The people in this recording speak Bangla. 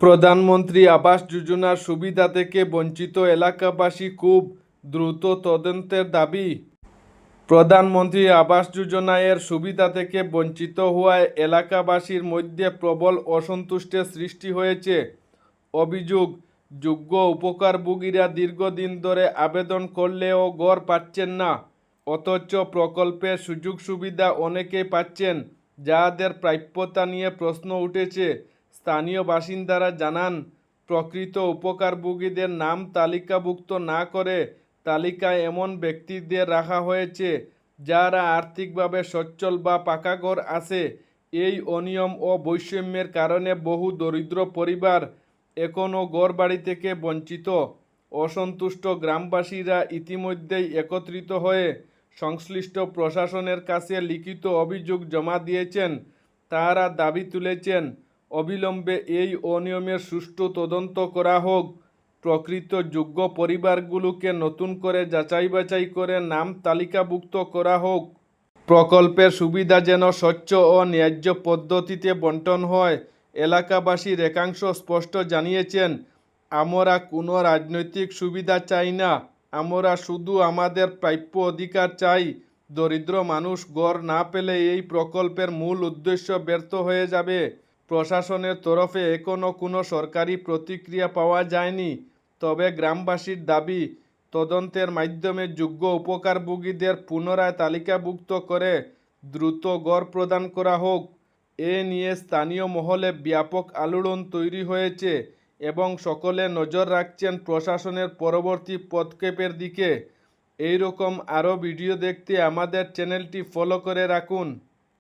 প্রধানমন্ত্রী আবাস যোজনার সুবিধা থেকে বঞ্চিত এলাকাবাসী খুব দ্রুত তদন্তের দাবি। প্রধানমন্ত্রী আবাস যোজনা এর সুবিধা থেকে বঞ্চিত হওয়ায় এলাকাবাসীর মধ্যে প্রবল অসন্তুষ্টের সৃষ্টি হয়েছে। অভিযোগ, যোগ্য উপকারভোগীরা দীর্ঘদিন ধরে আবেদন করলেও গড় পাচ্ছেন না। অথচ প্রকল্পের সুযোগ সুবিধা অনেকেই পাচ্ছেন, যাদের প্রাপ্যতা নিয়ে প্রশ্ন উঠেছে। স্থানীয় বাসিন্দারা জানান, প্রকৃত উপকারভোগীদের নাম তালিকাভুক্ত না করে তালিকায় এমন ব্যক্তিদের রাখা হয়েছে যারা আর্থিকভাবে সচ্ছল বা পাকা ঘর আছে। এই অনিয়ম ও বৈষম্যের কারণে বহু দরিদ্র পরিবার এখনও ঘর বাড়ি থেকে বঞ্চিত। অসন্তুষ্ট গ্রামবাসীরা ইতিমধ্যেই একত্রিত হয়ে সংশ্লিষ্ট প্রশাসনের কাছে লিখিত অভিযোগ জমা দিয়েছেন। তারা দাবি তুলেছেন অবিলম্বে এই অনিয়মের সুষ্ঠু তদন্ত করা হোক। প্রকৃত যোগ্য পরিবারগুলোকে নতুন করে যাচাই বাছাই করে নাম তালিকাভুক্ত করা হোক। প্রকল্পের সুবিধা যেন স্বচ্ছ ও ন্যায্য পদ্ধতিতে বন্টন হয় এলাকাবাসীর একাংশ স্পষ্ট জানিয়েছেন, আমরা কোনো রাজনৈতিক সুবিধা চাই না, আমরা শুধু আমাদের প্রাপ্য অধিকার চাই। দরিদ্র মানুষ গড় না পেলে এই প্রকল্পের মূল উদ্দেশ্য ব্যর্থ হয়ে যাবে। প্রশাসনের তরফে এখনও কোনো সরকারি প্রতিক্রিয়া পাওয়া যায়নি। তবে গ্রামবাসীর দাবি, তদন্তের মাধ্যমে যোগ্য উপকারভোগীদের পুনরায় তালিকাভুক্ত করে দ্রুত গড় প্রদান করা হোক। এ নিয়ে স্থানীয় মহলে ব্যাপক আলোড়ন তৈরি হয়েছে এবং সকলে নজর রাখছেন প্রশাসনের পরবর্তী পদক্ষেপের দিকে। এই রকম আরও ভিডিও দেখতে আমাদের চ্যানেলটি ফলো করে রাখুন।